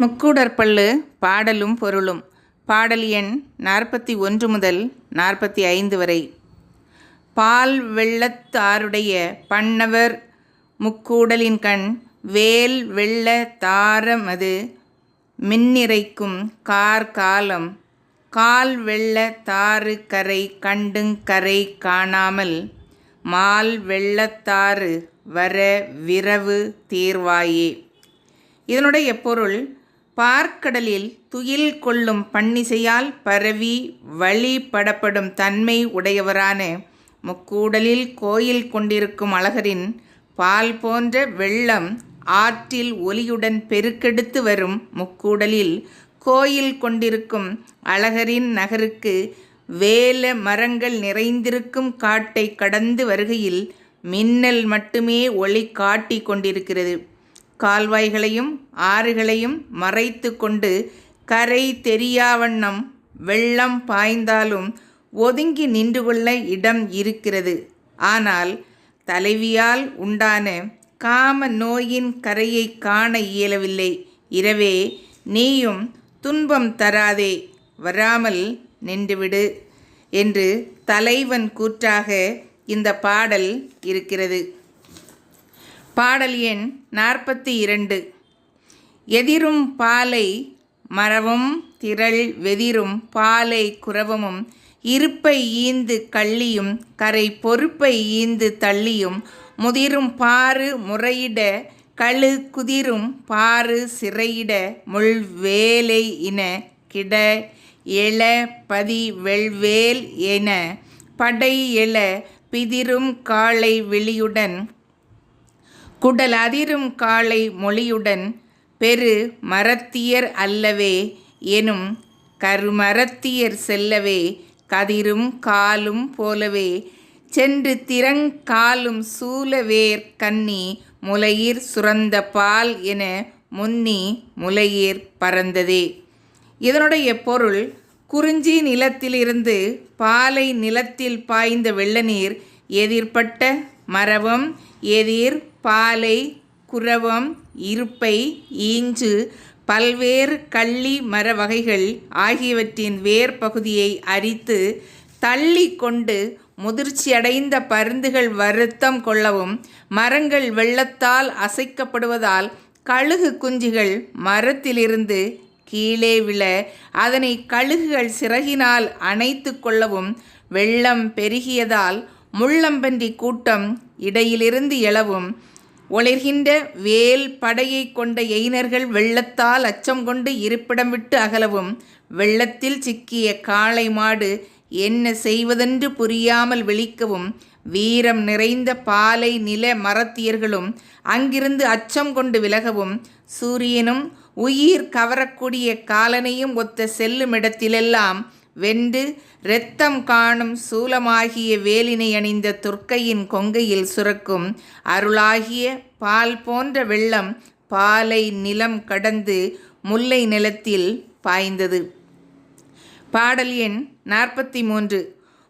முக்கூடற்பள்ளு பாடலும் பொருளும். பாடல் எண் நாற்பத்தி ஒன்று முதல் நாற்பத்தி ஐந்து வரை. பால் வெள்ளத்தாருடைய பண்ணவர் முக்கூடலின் கண் வேல் வெள்ள தாரமது மின்னிறைக்கும் கார் காலம் கால் வெள்ள தாறு கரை கண்டுங் கரை காணாமல் மால் வெள்ளத்தாறு வர விரவு தீர்வாயே. இதனுடைய பொருள் பார்க்கடலில் துயில் கொள்ளும் பன்னிசையால் பரவி வழிபடப்படும் தன்மை உடையவரான முக்கூடலில் கோயில் கொண்டிருக்கும் அழகரின் பால் போன்ற வெள்ளம் ஆற்றில் ஒலியுடன் பெருக்கெடுத்து வரும் முக்கூடலில் கோயில் கொண்டிருக்கும் அழகரின் நகருக்கு வேல மரங்கள் நிறைந்திருக்கும் காட்டை கடந்து வருகையில் மின்னல் மட்டுமே ஒளி காட்டி கொண்டிருக்கிறது. கால்வாய்களையும் ஆறுகளையும் மறைத்து கொண்டு கரை தெரியாவண்ணம் வெள்ளம் பாய்ந்தாலும் ஒதுங்கி நின்று கொள்ள இடம் இருக்கிறது. ஆனால் தலைவியால் உண்டான காம நோயின் கரையை காண இயலவில்லை. இரவே நீயும் துன்பம் தராதே வராமல் நின்றுவிடு என்று தலைவன் கூற்றாக இந்த பாடல் இருக்கிறது. பாடல் எண் நாற்பத்தி இரண்டு. எதிரும் பாலை மரவும் திரள் வெதிரும் பாலை குரவமும் இருப்பை ஈந்து கள்ளியும் கரை பொறுப்பை ஈந்து தள்ளியும் முதிரும் பாறு முறையிட கழு குதிரும் பாறு சிறையிட முள் வேலை இன கிட எழ பதி வெள்வேல் என படை எழ பிதிரும் காளை விழியுடன் குடல் அதிரும் காளை மொழியுடன் பெரு மரத்தியர் அல்லவே எனும் கருமரத்தியர் செல்லவே கதிரும் காலும் போலவே சென்று திறங்காலும் சூலவேர் கன்னி முலையீர் சுரந்த பால் என முன்னி முலையீர் பறந்ததே. இதனுடைய பொருள் குறிஞ்சி நிலத்திலிருந்து பாலை நிலத்தில் பாய்ந்த வெள்ளநீர் எதிர்பட்ட மரபம் எதிர் பாலை குரவம் இருப்பை ஈஞ்சு பல்வேறு கள்ளி மர வகைகள் ஆகியவற்றின் வேர் பகுதியை அரித்து தள்ளி கொண்டு முதிர்ச்சியடைந்த பருந்துகள் வருத்தம் கொள்ளவும் மரங்கள் வெள்ளத்தால் அசைக்கப்படுவதால் கழுகு குஞ்சுகள் மரத்திலிருந்து கீழே விழ அதனை கழுகுகள் சிறகினால் அணைத்து கொள்ளவும் வெள்ளம் பெருகியதால் முள்ளம்பன்றி கூட்டம் இடையிலிருந்து எழவும் ஒளிர்கின்ற வேல் படையை கொண்ட எயினர்கள் வெள்ளத்தால் அச்சம் கொண்டு இருப்பிடம் விட்டு அகலவும் வெள்ளத்தில் சிக்கிய காளை மாடு என்ன செய்வதென்று புரியாமல் விழிக்கவும் வீரம் நிறைந்த பாலை நில மரத்தியர்களும் அங்கிருந்து அச்சம் கொண்டு விலகவும் சூரியனும் உயிர் கவரக்கூடிய காலனையும் ஒத்த செல்லுமிடத்திலெல்லாம் வென்று இரத்தம் காணும் சூலமாகிய வேலினை அணிந்த துர்க்கையின் கொங்கையில் சுரக்கும் அருளாகிய பால் போன்ற வெள்ளம் பாலை நிலம் கடந்து முல்லை நிலத்தில் பாய்ந்தது. பாடல் எண் நாற்பத்தி மூன்று.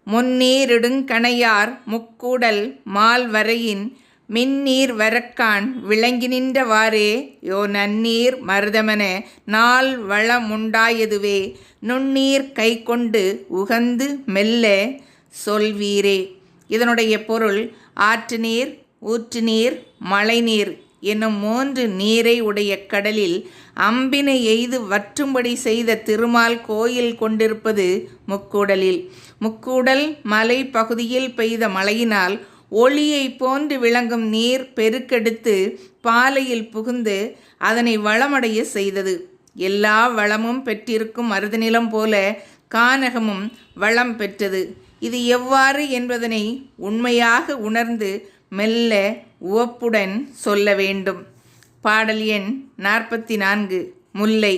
முன்னீரிடுங்கணையார் முக்கூடல் மால் வரையின் மின்னீர் வரக்கான் விளங்கி நின்றவாறே யோ நன்னீர் மருதமன நாள் வளமுண்டாயதுவே நுண்ணீர் கை கொண்டு உகந்து மெல்ல சொல்வீரே. இதனுடைய பொருள் ஆற்று நீர் ஊற்று நீர் மழைநீர் என்னும் மூன்று நீரை உடைய கடலில் அம்பினை எய்து வற்றும்படி செய்த திருமால் கோயில் கொண்டிருப்பது முக்கூடலில். முக்கூடல் மலை பகுதியில் பெய்த மழையினால் ஒளியை போன்று விளங்கும் நீர் பெருக்கெடுத்து பாலையில் புகுந்து அதனை வளமடைய செய்தது. எல்லா வளமும் பெற்றிருக்கும் மருதநிலம் போல கானகமும் வளம் பெற்றது. இது எவ்வாறு என்பதனை உண்மையாக உணர்ந்து மெல்ல உவப்புடன் சொல்ல வேண்டும். பாடல் எண் நாற்பத்தி நான்கு முல்லை.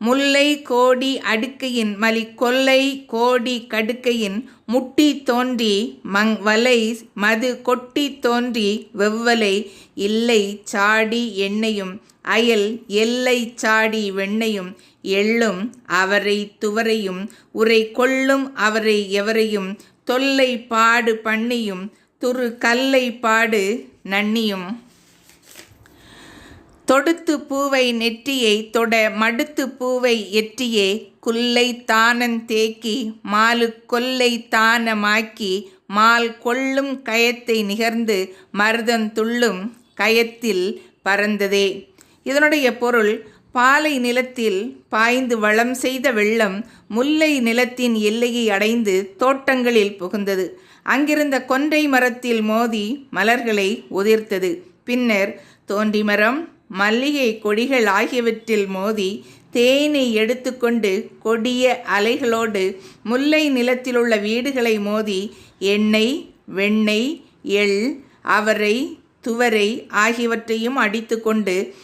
முல்லை கோடி அடுக்கையின் மலி கொல்லை கோடி கடுக்கையின் முட்டி தோன்றி மங் வலை மது கொட்டி தோன்றி வெவ்வலை இல்லை சாடி எண்ணெயும் அயல் எல்லை சாடி வெண்ணையும் எள்ளும் அவரை துவரையும் உரை கொள்ளும் அவரை எவரையும் தொல்லை பாடு பண்ணியும் துரு கல்லை பாடு நன்னியும். தொடுத்து பூவை நெற்றியை தொட மடுத்து பூவை எற்றியே குல்லை தானன் தேக்கி மாலு கொல்லை தானமாக்கி மால் கொள்ளும் கயத்தை நிகர்ந்து மருதம் துள்ளும் கயத்தில் பறந்ததே. இதனுடைய பொருள் பாலை நிலத்தில் பாய்ந்து வளம் செய்த வெள்ளம் முல்லை நிலத்தின் எல்லையை அடைந்து தோட்டங்களில் புகுந்தது. அங்கிருந்த கொன்றை மரத்தில் மோதி மலர்களை உதிர்த்தது. பின்னர் தோன்றி மரம் மல்லிகை கொடிகள் ஆகியவற்றில் மோதி தேனை எடுத்துக்கொண்டு கொடிய அலைகளோடு முல்லை நிலத்திலுள்ள வீடுகளை மோதி எண்ணெய் வெண்ணெய் எள் அவரை துவரை ஆகியவற்றையும் அடித்துக்கொண்டு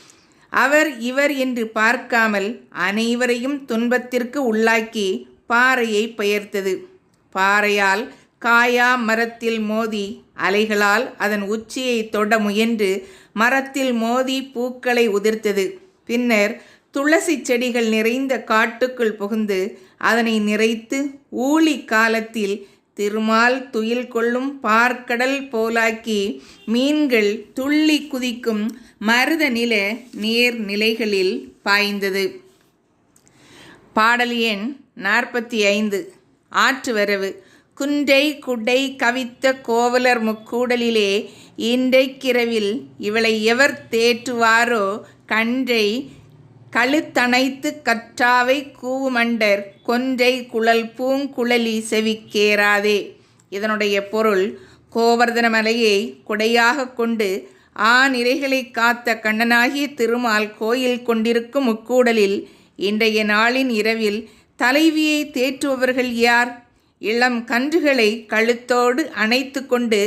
அவர் இவர் என்று பார்க்காமல் அனைவரையும் துன்பத்திற்கு உள்ளாக்கி பாறையை பெயர்த்தது. பாறையால் காயா மரத்தில் மோதி அலைகளால் அதன் உச்சியை தொட முயன்று மரத்தில் மோதி பூக்களை உதிர்த்தது. பின்னர் துளசி செடிகள் நிறைந்த காட்டுக்குள் புகுந்து அதனை நிறைத்து ஊழி காலத்தில் திருமால் துயில் கொள்ளும் பார்க்கடல் போலாக்கி மீன்கள் துள்ளி குதிக்கும் மருத நில நீர்நிலைகளில் பாய்ந்தது. பாடல் எண் நாற்பத்தி ஐந்து. ஆற்று வரவு. குன்றை குடை கவித்த கோவலர் முக்கூடலிலே இன்றைக்கிரவில் இவளை எவர் தேற்றுவாரோ? கன்றை கழுத்தணைத்து கற்றாவை கூவுமண்டர் கொன்றை குழல் பூங்குழலி செவிக்கேறாதே. இதனுடைய பொருள் கோவர்தன மலையை குடையாக கொண்டு ஆநிறைகளை காத்த கண்ணனாகிய திருமால் கோயில் கொண்டிருக்கும் முக்கூடலில் இன்றைய நாளின் இரவில் தலைவியை தேற்றுபவர்கள் யார்? இளம் கன்றுகளை கழுத்தோடு அணைத்து கொண்டு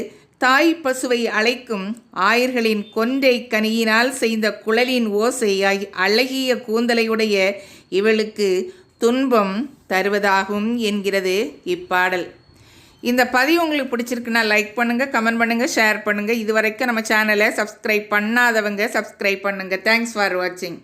தாய் பசுவை அழைக்கும் ஆயர்களின் கொன்றை கனியினால் செய்த குழலின் ஓசை அழகிய கூந்தலையுடைய இவளுக்கு துன்பம் தருவதாகும் என்கிறது இப்பாடல். இந்த பதிவு உங்களுக்கு பிடிச்சிருக்குன்னா லைக் பண்ணுங்கள் கமெண்ட் பண்ணுங்கள் ஷேர் பண்ணுங்கள் இது வரைக்கும் நம்ம சேனலை சப்ஸ்கிரைப் பண்ணாதவங்க சப்ஸ்கிரைப் பண்ணுங்கள் தேங்க்ஸ் ஃபார் வாட்சிங்